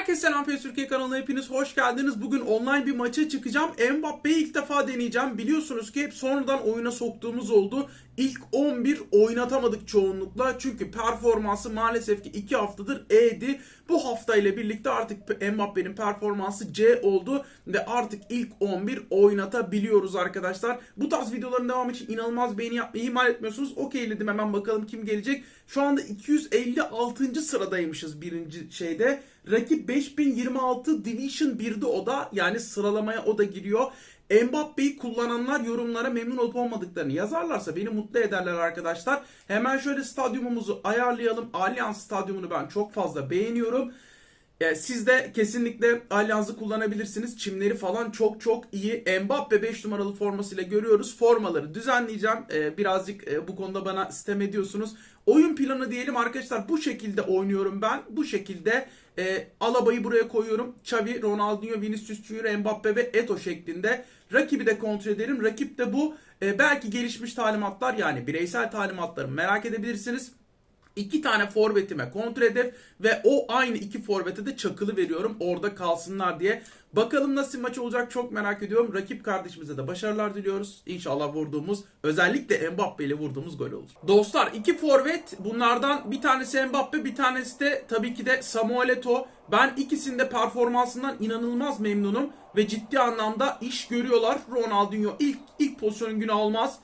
Herkese selam PES Türkiye kanalına hepiniz hoş geldiniz. Bugün online bir maça çıkacağım. Mbappe'yi ilk defa deneyeceğim. Biliyorsunuz ki hep sonradan oyuna soktuğumuz oldu. İlk 11 oynatamadık çoğunlukla. Çünkü performansı maalesef ki 2 haftadır E'di. Bu hafta ile birlikte artık Mbappe'nin performansı C oldu. Ve artık ilk 11 oynatabiliyoruz arkadaşlar. Bu tarz videoların devamı için inanılmaz beğeni yapmayı ihmal etmiyorsunuz. Okeyledim hemen bakalım kim gelecek. Şu anda 256. sıradaymışız birinci şeyde. Rakip 5026 Division 1'de o da yani sıralamaya o da giriyor. Mbappe'yi kullananlar yorumlara memnun olup olmadıklarını yazarlarsa beni mutlu ederler arkadaşlar. Hemen şöyle stadyumumuzu ayarlayalım. Allianz stadyumunu ben çok fazla beğeniyorum. E, siz de kesinlikle Allianz'ı kullanabilirsiniz. Çimleri falan çok çok iyi. Mbappe 5 numaralı formasıyla görüyoruz. Formaları düzenleyeceğim. E, birazcık e, bu konuda bana sistem ediyorsunuz. Oyun planı diyelim arkadaşlar bu şekilde oynuyorum ben. Bu şekilde e, Alaba'yı buraya koyuyorum. Xavi, Ronaldinho, Vinicius Junior, Mbappe ve Eto şeklinde. Rakibi de kontrol ederim. Rakip de bu. E, belki gelişmiş talimatlar yani bireysel talimatları merak edebilirsiniz. İki tane forvetime kontrol hedef ve o aynı iki forvete de çakılı veriyorum orada kalsınlar diye. Bakalım nasıl maç olacak çok merak ediyorum. Rakip kardeşimize de başarılar diliyoruz. İnşallah vurduğumuz özellikle Mbappe ile vurduğumuz gol olur. Dostlar iki forvet bunlardan bir tanesi Mbappe bir tanesi de tabii ki de Samuel Eto'o. Ben ikisinde performansından inanılmaz memnunum ve ciddi anlamda iş görüyorlar. Ronaldinho ilk ilk pozisyonun günü almaz.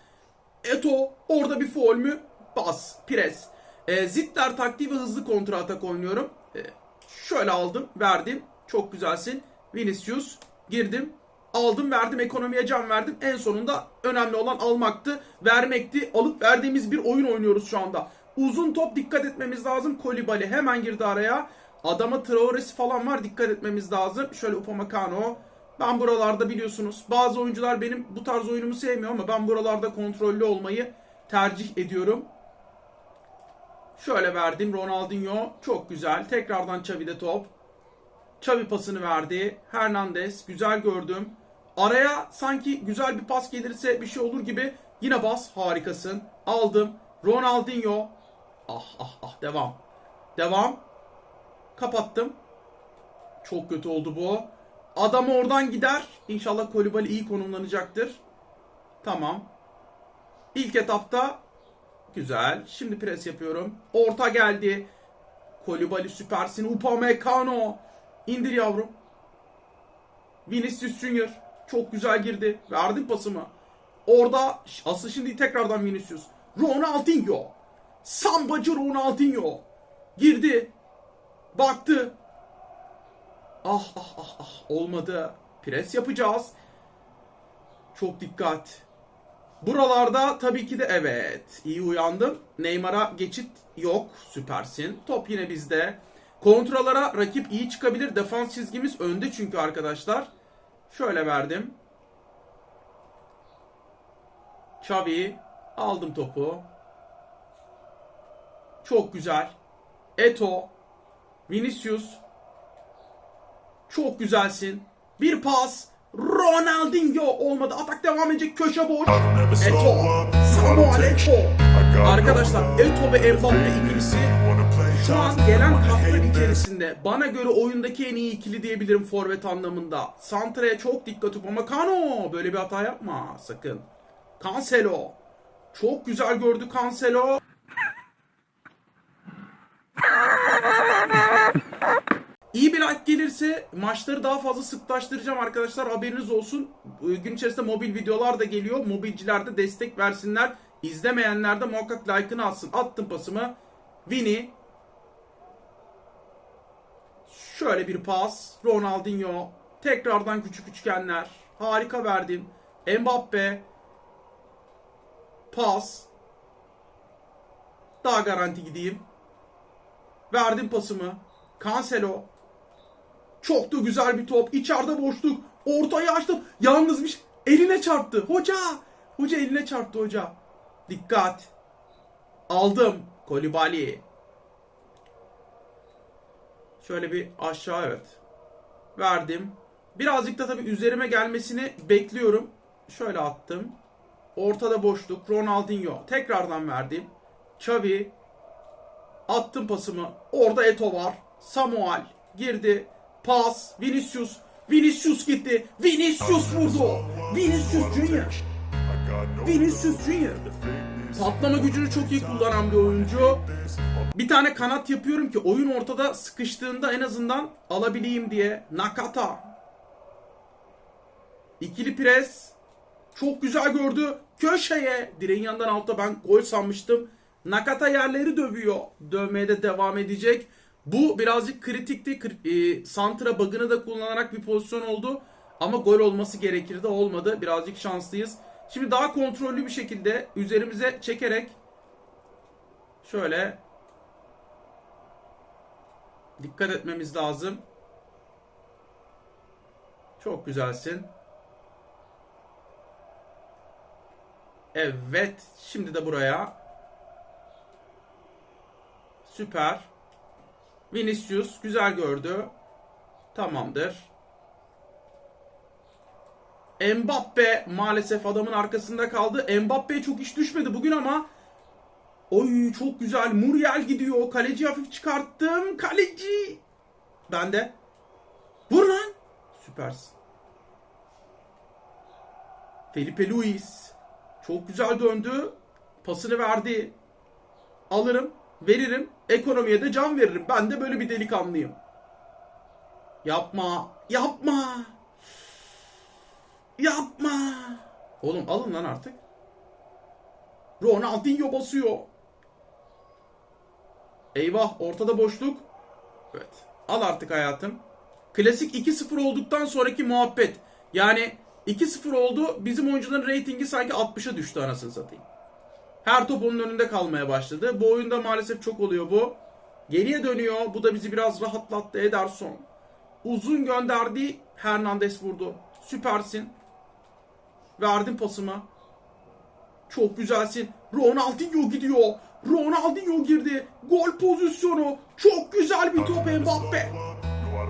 Eto orada bir foul mü? Bas, pres. E, Zitter taktiği ve hızlı kontra atak oynuyorum. E, şöyle aldım, verdim. Çok güzelsin. Vinicius girdim. Aldım, verdim, ekonomiye can verdim. En sonunda önemli olan almaktı, vermekti. Alıp verdiğimiz bir oyun oynuyoruz şu anda. Uzun top dikkat etmemiz lazım. Kolibali hemen girdi araya. Adama Traore'si falan var dikkat etmemiz lazım. Şöyle Upamecano. Ben buralarda biliyorsunuz bazı oyuncular benim bu tarz oyunumu sevmiyor ama ben buralarda kontrollü olmayı tercih ediyorum. Şöyle verdim Ronaldinho. Çok güzel. Tekrardan Xavi'de top. Xavi pasını verdi. Hernandez. Güzel gördüm. Araya sanki güzel bir pas gelirse bir şey olur gibi. Yine bas. Harikasın. Aldım. Ronaldinho. Ah ah ah. Devam. Devam. Kapattım. Çok kötü oldu bu. Adam oradan gider. İnşallah Kolibali iyi konumlanacaktır. Tamam. İlk etapta Güzel. Şimdi pres yapıyorum. Orta geldi. Kolibali süpersin. Upamecano. İndir yavrum. Vinicius Junior. Çok güzel girdi. Verdim pasımı. Orada asıl şimdi tekrardan Vinicius. Ronaldinho. Sambacı Ronaldinho. Girdi. Baktı. Ah ah ah ah. Olmadı. Pres yapacağız. Çok dikkat. Buralarda tabii ki de evet iyi uyandım. Neymar'a geçit yok. Süpersin. Top yine bizde. Kontralara rakip iyi çıkabilir. Defans çizgimiz önde çünkü arkadaşlar. Şöyle verdim. Xavi. Aldım topu. Çok güzel. Eto. Vinicius. Çok güzelsin. Bir pas. Ronaldinho olmadı. Atak devam edecek. Köşe boş. Eto. Samuel Eto. Arkadaşlar Eto ve Mbappe ikilisi şu an gelen hafta içerisinde bana göre oyundaki en iyi ikili diyebilirim forvet anlamında. Santra'ya çok dikkat et ama Kano böyle bir hata yapma sakın. Cancelo. Çok güzel gördü Cancelo. İyi bir like gelirse maçları daha fazla sıklaştıracağım arkadaşlar haberiniz olsun. Gün içerisinde mobil videolar da geliyor. Mobilciler de destek versinler. İzlemeyenler de muhakkak like'ını atsın. Attım pasımı. Vini. Şöyle bir pas. Ronaldinho. Tekrardan küçük üçgenler. Harika verdim. Mbappe. Pas. Daha garanti gideyim. Verdim pasımı. Cancelo. Çok da güzel bir top. İçeride boşluk. Ortayı açtım. Yalnızmış. Eline çarptı. Hoca. Hoca eline çarptı hoca. Dikkat. Aldım. Kolibali. Şöyle bir aşağı evet. Verdim. Birazcık da tabii üzerime gelmesini bekliyorum. Şöyle attım. Ortada boşluk. Ronaldinho. Tekrardan verdim. Xavi. Attım pasımı. Orada Eto var. Samuel girdi. Pas. Vinicius. Vinicius gitti. Vinicius vurdu. Vinicius Junior. Vinicius Junior. Patlama gücünü çok iyi kullanan bir oyuncu. Bir tane kanat yapıyorum ki oyun ortada sıkıştığında en azından alabileyim diye. Nakata. İkili pres. Çok güzel gördü. Köşeye. Direğin yanından altta ben gol sanmıştım. Nakata yerleri dövüyor. Dövmeye de devam edecek. Bu birazcık kritikti. Kri- e, Santra bug'ını da kullanarak bir pozisyon oldu. Ama gol olması gerekirdi. Olmadı. Birazcık şanslıyız. Şimdi daha kontrollü bir şekilde üzerimize çekerek şöyle dikkat etmemiz lazım. Çok güzelsin. Evet. Şimdi de buraya. Süper. Vinicius güzel gördü. Tamamdır. Mbappe maalesef adamın arkasında kaldı. Mbappe çok iş düşmedi bugün ama Oy çok güzel. Muriel gidiyor. Kaleci hafif çıkarttım. Kaleci. Ben de. Vur lan. Süpersin. Felipe Luis. Çok güzel döndü. Pasını verdi. Alırım. Veririm. Ekonomiye de can veririm. Ben de böyle bir delikanlıyım. Yapma. Yapma. Yapma. Oğlum alın lan artık. Ronaldinho basıyor. Eyvah ortada boşluk. Evet. Al artık hayatım. Klasik 2-0 olduktan sonraki muhabbet. Yani 2-0 oldu. Bizim oyuncuların reytingi sanki 60'a düştü anasını satayım. Her top onun önünde kalmaya başladı. Bu oyunda maalesef çok oluyor bu. Geriye dönüyor. Bu da bizi biraz rahatlattı Ederson. Uzun gönderdi. Hernandez vurdu. Süpersin. Verdim pasımı. Çok güzelsin. Ronaldinho gidiyor. Ronaldinho girdi. Gol pozisyonu. Çok güzel bir top Mbappe.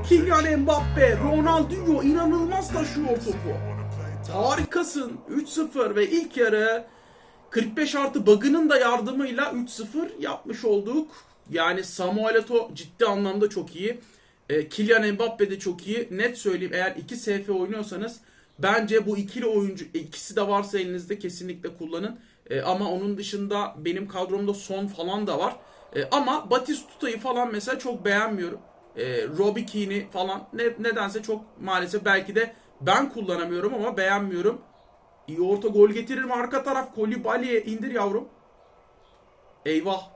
Kylian Mbappe. Ronaldinho inanılmaz taşıyor topu. Harikasın. 3-0 ve ilk yarı 45 artı bug'ının da yardımıyla 3-0 yapmış olduk. Yani Samuel Eto'o ciddi anlamda çok iyi. E, Kylian Mbappe de çok iyi. Net söyleyeyim eğer 2 SF oynuyorsanız bence bu ikili oyuncu e, ikisi de varsa elinizde kesinlikle kullanın. E, ama onun dışında benim kadromda son falan da var. E, ama Batistuta'yı falan mesela çok beğenmiyorum. E, Robbie Keane'i falan ne, nedense çok maalesef belki de ben kullanamıyorum ama beğenmiyorum. İyi orta gol getiririm arka taraf Kolibali'ye indir yavrum. Eyvah.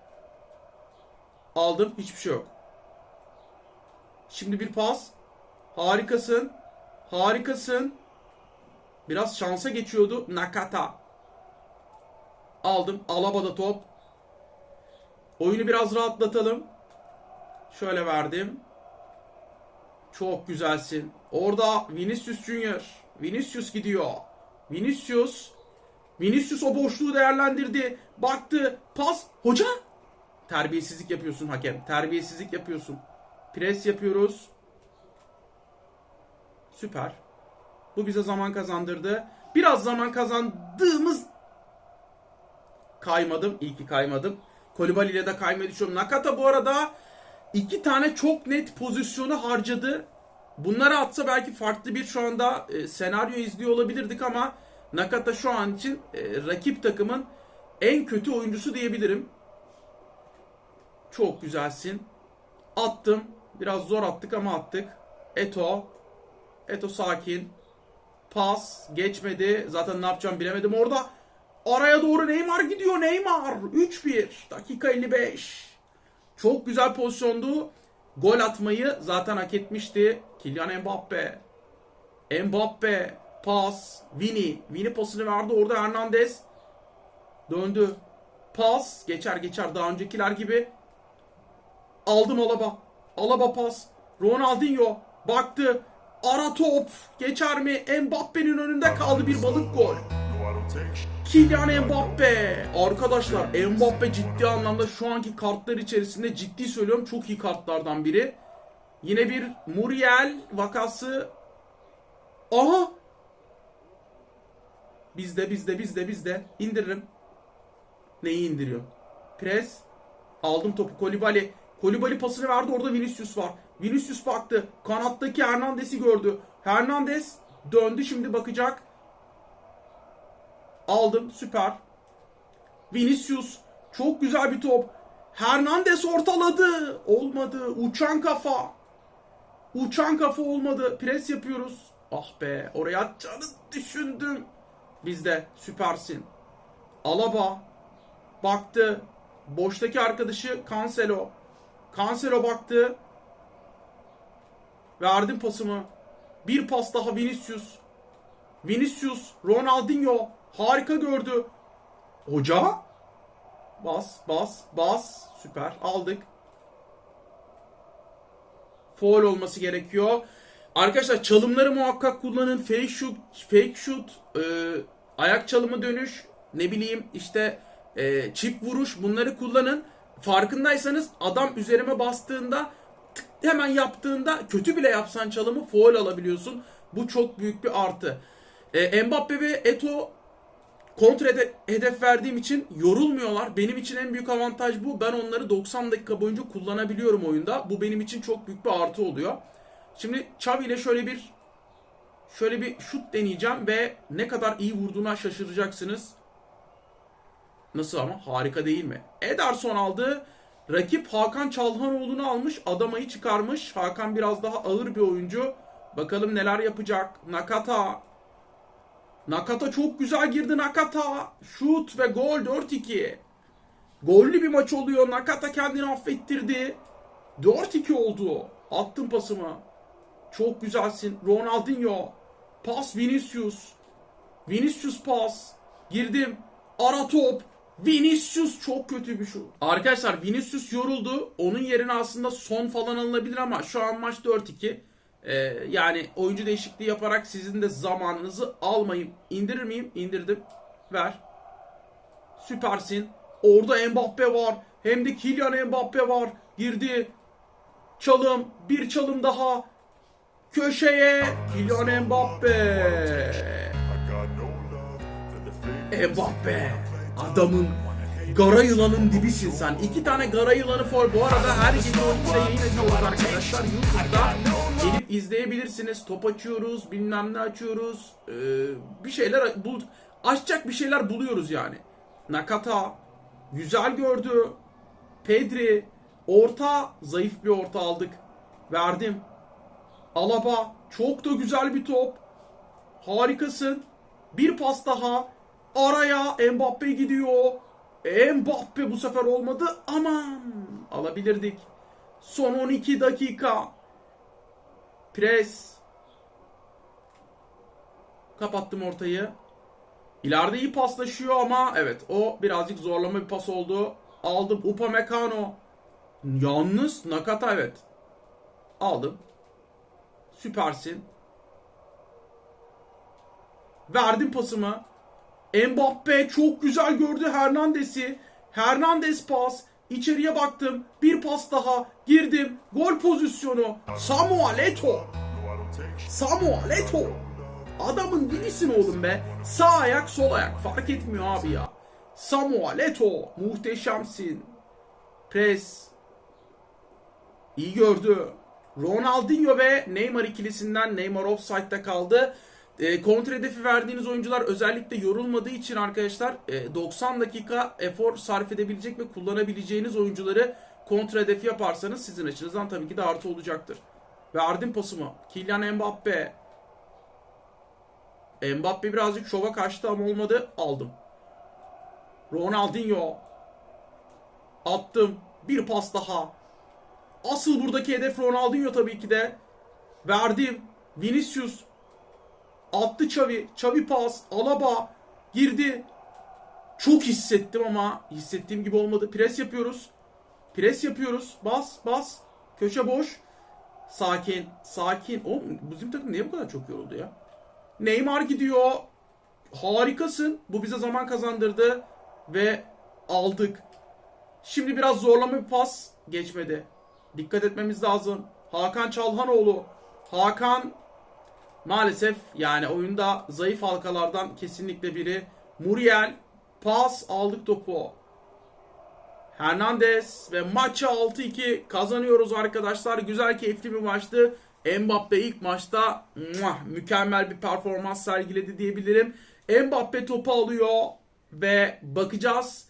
Aldım hiçbir şey yok. Şimdi bir pas. Harikasın. Harikasın. Biraz şansa geçiyordu. Nakata. Aldım. Alaba'da top. Oyunu biraz rahatlatalım. Şöyle verdim. Çok güzelsin. Orada Vinicius Junior. Vinicius gidiyor. Vinicius. Vinicius o boşluğu değerlendirdi. Baktı. Pas. Hoca. Terbiyesizlik yapıyorsun hakem. Terbiyesizlik yapıyorsun. Pres yapıyoruz. Süper. Bu bize zaman kazandırdı. Biraz zaman kazandığımız kaymadım. İyi ki kaymadım. Kolibali ile de kaymayı düşünüyorum. Nakata bu arada iki tane çok net pozisyonu harcadı. Bunları atsa belki farklı bir şu anda e, senaryo izliyor olabilirdik ama Nakata şu an için e, rakip takımın en kötü oyuncusu diyebilirim. Çok güzelsin. Attım. Biraz zor attık ama attık. Eto. Eto sakin. Pas. Geçmedi. Zaten ne yapacağım bilemedim. Orada araya doğru Neymar gidiyor. Neymar. 3-1. Dakika 55. Çok güzel pozisyondu. Gol atmayı zaten hak etmişti. Kylian Mbappe. Mbappe. Pas. Vini. Vini pasını verdi. Orada Hernandez. Döndü. Pas. Geçer geçer. Daha öncekiler gibi. Aldım Alaba. Alaba pas. Ronaldinho. Baktı. Ara top. Geçer mi? Mbappe'nin önünde kaldı bir balık gol. Kylian Mbappe. Arkadaşlar Mbappe ciddi anlamda şu anki kartlar içerisinde ciddi söylüyorum çok iyi kartlardan biri. Yine bir Muriel vakası. Aha. Bizde bizde bizde bizde. İndiririm. Neyi indiriyor? Pres. Aldım topu Kolibali. Kolibali pasını verdi orada Vinicius var. Vinicius baktı. Kanattaki Hernandez'i gördü. Hernandez döndü şimdi bakacak. Aldım süper. Vinicius çok güzel bir top. Hernandez ortaladı. Olmadı. Uçan kafa. Uçan kafa olmadı. Pres yapıyoruz. Ah be oraya atacağını düşündüm. Biz de süpersin. Alaba baktı. Boştaki arkadaşı Cancelo. Cancelo baktı. Verdim pasımı. Bir pas daha Vinicius. Vinicius, Ronaldinho harika gördü. Hoca bas bas bas süper aldık. Foul olması gerekiyor. Arkadaşlar çalımları muhakkak kullanın. Fake shoot, fake shoot, e, ayak çalımı dönüş, ne bileyim işte e, çift vuruş bunları kullanın. Farkındaysanız adam üzerime bastığında tık, hemen yaptığında kötü bile yapsan çalımı foul alabiliyorsun. Bu çok büyük bir artı. E, Mbappe ve Eto kontra hede- hedef verdiğim için yorulmuyorlar. Benim için en büyük avantaj bu. Ben onları 90 dakika boyunca kullanabiliyorum oyunda. Bu benim için çok büyük bir artı oluyor. Şimdi Xavi ile şöyle bir şöyle bir şut deneyeceğim ve ne kadar iyi vurduğuna şaşıracaksınız. Nasıl ama? Harika değil mi? Ederson aldı. Rakip Hakan Çalhanoğlu'nu almış. Adamayı çıkarmış. Hakan biraz daha ağır bir oyuncu. Bakalım neler yapacak. Nakata. Nakata çok güzel girdi Nakata. Şut ve gol 4-2. Gollü bir maç oluyor. Nakata kendini affettirdi. 4-2 oldu. Attım pasımı. Çok güzelsin. Ronaldinho. Pas Vinicius. Vinicius pas. Girdim. Ara top. Vinicius çok kötü bir şut. Arkadaşlar Vinicius yoruldu. Onun yerine aslında son falan alınabilir ama şu an maç 4-2. Ee, yani oyuncu değişikliği yaparak sizin de zamanınızı almayayım. İndirir miyim? İndirdim. Ver. Süpersin. Orada Mbappe var. Hem de Kylian Mbappe var. Girdi. Çalım. Bir çalım daha. Köşeye. Kylian Mbappe. Mbappe. Adamın Gara yılanın dibisin sen. İki tane gara yılanı for. Bu arada her gece 12'de yayın ediyoruz arkadaşlar. YouTube'da gelip izleyebilirsiniz. Top açıyoruz, bilmem ne açıyoruz. Ee, bir şeyler bul açacak bir şeyler buluyoruz yani. Nakata güzel gördü. Pedri orta zayıf bir orta aldık. Verdim. Alaba çok da güzel bir top. Harikasın. Bir pas daha. Araya Mbappe gidiyor. Mbappe bu sefer olmadı. Aman alabilirdik. Son 12 dakika. Pres. Kapattım ortayı. İleride iyi paslaşıyor ama evet o birazcık zorlama bir pas oldu. Aldım Upamecano. Yalnız Nakata evet. Aldım. Süpersin. Verdim pasımı. Mbappe çok güzel gördü Hernandez'i. Hernandez pas. İçeriye baktım. Bir pas daha. Girdim. Gol pozisyonu. Samuel Eto'o. Samuel Eto'o. Adamın dibisin oğlum be. Sağ ayak sol ayak. Fark etmiyor abi ya. Samuel Eto'o. Muhteşemsin. Pres. İyi gördü. Ronaldinho ve Neymar ikilisinden Neymar offside'da kaldı. E, kontra hedefi verdiğiniz oyuncular özellikle yorulmadığı için arkadaşlar e, 90 dakika efor sarf edebilecek ve kullanabileceğiniz oyuncuları kontra hedefi yaparsanız sizin açınızdan tabii ki de artı olacaktır. Verdim pasımı. Kylian Mbappe. Mbappe birazcık şova kaçtı ama olmadı. Aldım. Ronaldinho. Attım. Bir pas daha. Asıl buradaki hedef Ronaldinho tabii ki de. Verdim. Vinicius. Attı Xavi. Xavi pas. Alaba. Girdi. Çok hissettim ama hissettiğim gibi olmadı. Pres yapıyoruz. Pres yapıyoruz. Bas bas. Köşe boş. Sakin. Sakin. O bizim takım niye bu kadar çok yoruldu ya? Neymar gidiyor. Harikasın. Bu bize zaman kazandırdı. Ve aldık. Şimdi biraz zorlama bir pas geçmedi. Dikkat etmemiz lazım. Hakan Çalhanoğlu. Hakan maalesef yani oyunda zayıf halkalardan kesinlikle biri. Muriel pas aldık topu. Hernandez ve maçı 6-2 kazanıyoruz arkadaşlar. Güzel keyifli bir maçtı. Mbappe ilk maçta muah, mükemmel bir performans sergiledi diyebilirim. Mbappe topu alıyor ve bakacağız.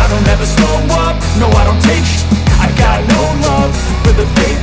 I don't ever slow up, no I don't take sh- I got no love for the fake